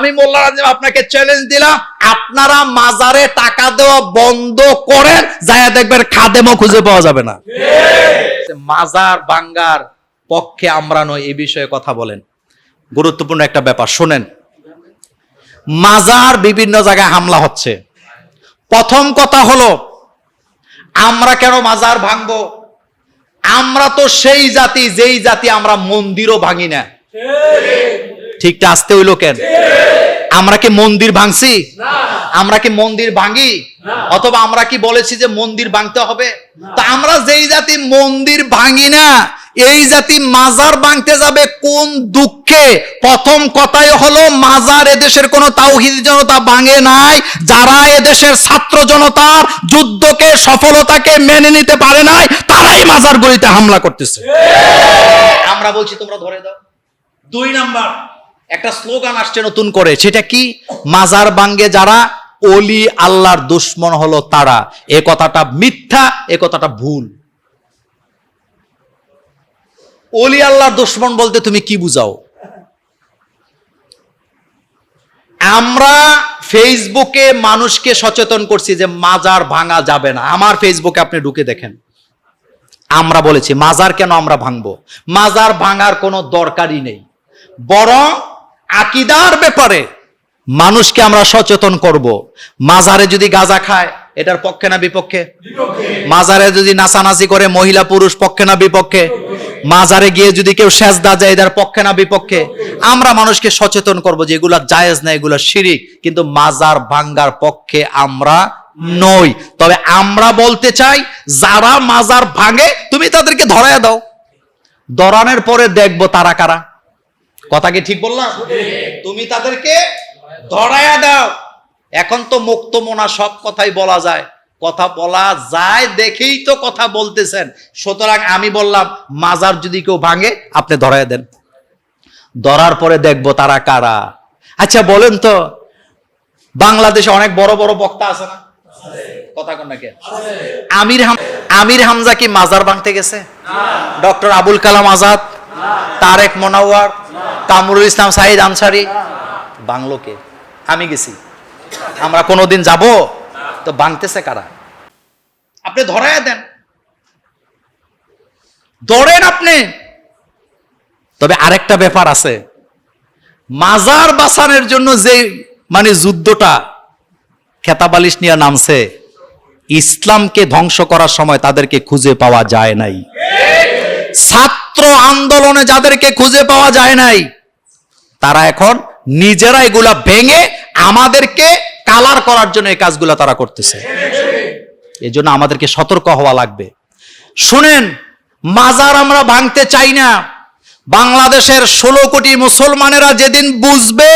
আমি মোল্লা আপনাকে চ্যালেঞ্জ দিলাম, আপনারা মাজারে টাকা দেওয়া বন্ধ করেন যায়া দেখবেন খাদেমও খুঁজে পাওয়া যাবে না। মাজার বাঙ্গার পক্ষে আমরা নয় এই বিষয়ে কথা বলেন। গুরুত্বপূর্ণ একটা ব্যাপার, শোনেন। মাজার বিভিন্ন জায়গায় হামলা হচ্ছে। প্রথম কথা হলো, আমরা কেন মাজার ভাঙবো? আমরা তো সেই জাতি, যেই জাতি আমরা মন্দিরও ভাঙি না। ঠিকটা আসতে হইল কেন? আমরা কি মন্দির ভাঙছি? আমরা কি মন্দির ভাঙি? অথবা আমরা কি বলেছি যে মন্দির ভাঙতে হবে? তা আমরা যেই জাতি মন্দির ভাঙি না এই জাতি মাজার ভাঙতে যাবে কোন দুঃখে? প্রথম কথাই হলো মাজার এদেশের কোন তাওহিদ জনতা ভাঙে নাই। যারা এদেশের ছাত্র জনতার যুদ্ধকে সফলতাকে মেনে নিতে পারে নাই তারাই মাজারগুলিতে হামলা করতেছে। আমরা বলছি তোমরা ধরে দাও। দুই নাম্বার। একটা স্লোগান আসছে নতুন করে, সেটা কি? মাজার বাঙ্গে যারা অলি আল্লাহর দুশ্মন হলো তারা। এ কথাটা মিথ্যা, এ কথাটা ভুল। অলি আল্লাহর দুশ্মন বলতে তুমি কি বুঝাও? আমরা ফেসবুকে মানুষকে সচেতন করছি যে মাজার ভাঙা যাবে না। আমার ফেসবুকে আপনি ঢুকে দেখেন। আমরা বলেছি, মাজার কেন আমরা ভাঙবো? মাজার ভাঙার কোনো দরকারই নেই। বরং আকিদার ব্যাপারে মানুষকে আমরা সচেতন করব। মাজারে যদি গাঁজা খায়, এটার পক্ষে না বিপক্ষে? মাজারে যদি নাচানাচি করে, মহিলা পুরুষ পক্ষে না বিপক্ষে? মাজারে গিয়ে যদি কেউ সেজদা যায় এটার পক্ষে না বিপক্ষে? আমরা মানুষকে সচেতন করব যে এগুলা জায়েজ না, এগুলা শিরিক। কিন্তু মাজার ভাঙ্গার পক্ষে আমরা নই। তবে আমরা বলতে চাই, যারা মাজার ভাঙে, তুমি তাদেরকে ধরায় দাও। ধরানোর পরে দেখব তারা কারা। কথা কি ঠিক বললাম? তুমি তাদেরকে ধরায়া দাও। এখন তো মুক্ত মোনা সব কথাই বলা যায়। কথা বলা যায় দেখেই তো কথা বলতেছেন। সুতরাং আমি বললাম, মাজার যদি কেউ ভাঙে, আপনি ধরায় দেন। ধরার পরে দেখব তারা কারা। আচ্ছা বলেন তো, বাংলাদেশে অনেক বড় বড় বক্তা আছে না? কথা কোন নাকি আমির আমির হামজা কি মাজার ভাঙতে গেছে? ডক্টর আবুল কালাম আজাদ, তারেক মোনাওয়ার কামরুল ইসলাম সাহিদ আনসারি, বাংলোকে। আমি গেছি। আমরা কোনোদিন যাব? তো ভাঙতেছে কারা? আপনি ধরায় দেন। ধরেন আপনি। তবে আরেকটা ব্যাপার আছে। মাজার বাসানের জন্য যে মানে যুদ্ধটা খেতাবালিশ নিয়ে নামছে, ইসলামকে ধ্বংস করার সময় তাদেরকে খুঁজে পাওয়া যায় নাই। ছাত্র আন্দোলনে যাদেরকে খুঁজে পাওয়া যায় নাই, তারা এখন নিজেরা এগুলা ভেঙে আমাদেরকে কালার করার জন্য এই কাজগুলা তারা করতেছে। এই জন্য আমাদেরকে সতর্ক হওয়া লাগবে। শুনেন, মাজার আমরা ভাঙতে চাই না। বাংলাদেশের ষোলো কোটি মুসলমানেরা যেদিন বুঝবে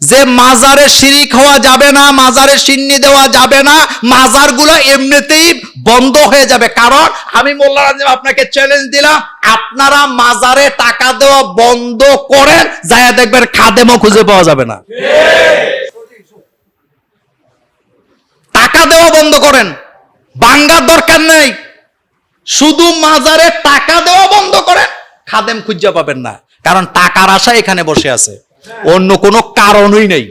যে মাজারে শিরিক হওয়া যাবে না, মাজারে সিন্নি দেওয়া যাবে না, মাজারগুলো এমনিতেই বন্ধ হয়ে যাবে। কারণ আমি মোল্লা আপনাকে চ্যালেঞ্জ দিলাম, আপনারা মাজারে টাকা দেওয়া বন্ধ করেন যায়া দেখবেন খাদেমও খুঁজে পাওয়া যাবে না। টাকা দেওয়া বন্ধ করেন বাঙ্গার দরকার নেই। শুধু মাজারে টাকা দেওয়া বন্ধ করেন, খাদেম খুঁজে পাবেন না। কারণ টাকার আশা এখানে বসে আছে। অন্য কোনো কারণই নেই।